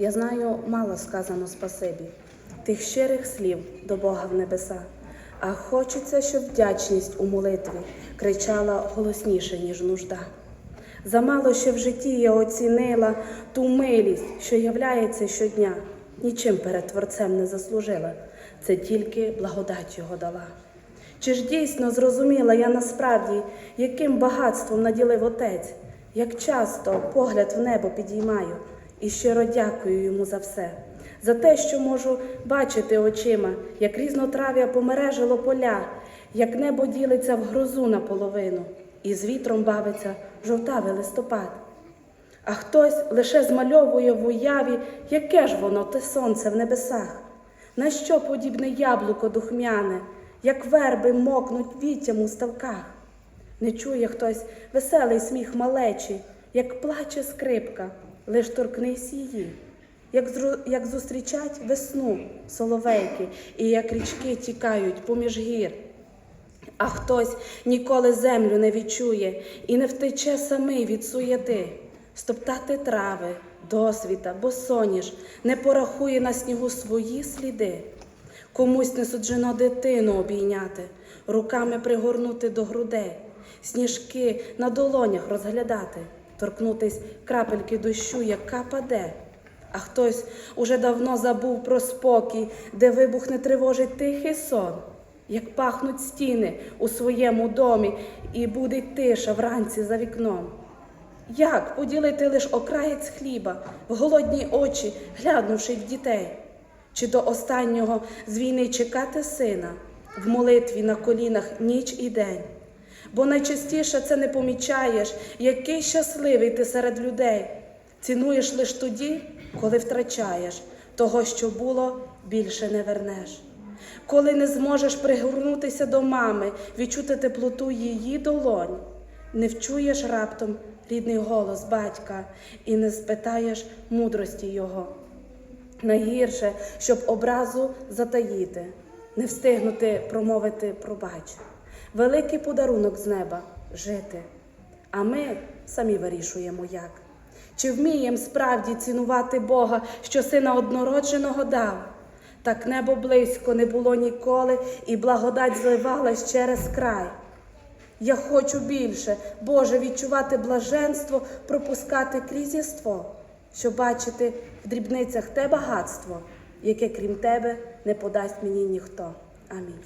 Я знаю, мало сказано спасибі, тих щирих слів до Бога в небеса. А хочеться, щоб вдячність у молитві кричала голосніше, ніж нужда. Замало ще в житті я оцінила ту милість, що являється щодня, нічим перед Творцем не заслужила, це тільки благодать його дала. Чи ж дійсно зрозуміла я насправді, яким багатством наділив отець, як часто погляд в небо підіймаю і щиро дякую йому за все, за те, що можу бачити очима, як різнотрав'я помережило поля, як небо ділиться в грозу наполовину, і з вітром бавиться жовтавий листопад. А хтось лише змальовує в уяві, яке ж воно те сонце в небесах, на що подібне яблуко духмяне, як верби мокнуть віттям у ставках. Не чує хтось веселий сміх малечі, як плаче скрипка, лиш торкнись її, як, як зустрічать весну соловейки, і як річки тікають поміж гір. А хтось ніколи землю не відчує і не втече самий від суєти, стоптати трави, досвіта, бо соняш не порахує на снігу свої сліди. Комусь не суджено дитину обійняти, руками пригорнути до грудей, сніжки на долонях розглядати, торкнутись крапельки дощу, яка паде. А хтось уже давно забув про спокій, де вибух не тривожить тихий сон, як пахнуть стіни у своєму домі, і буде тиша вранці за вікном. Як поділити лиш окраєць хліба, в голодні очі, глянувши в дітей? Чи до останнього з війни чекати сина, в молитві на колінах ніч і день? Бо найчастіше це не помічаєш, який щасливий ти серед людей. Цінуєш лиш тоді, коли втрачаєш, того, що було, більше не вернеш. Коли не зможеш пригорнутися до мами, відчути теплоту її долонь, не вчуєш раптом рідний голос батька і не спитаєш мудрості його. Найгірше, щоб образу затаїти, не встигнути промовити пробач. Великий подарунок з неба жити. А ми самі вирішуємо як. Чи вміємо справді цінувати Бога, що сина однородженого дав? Так небо близько не було ніколи, і благодать зливалась через край. Я хочу більше, Боже, відчувати блаженство, пропускати крізь єство, щоб бачити в дрібницях те багатство, яке крім тебе не подасть мені ніхто. Амінь.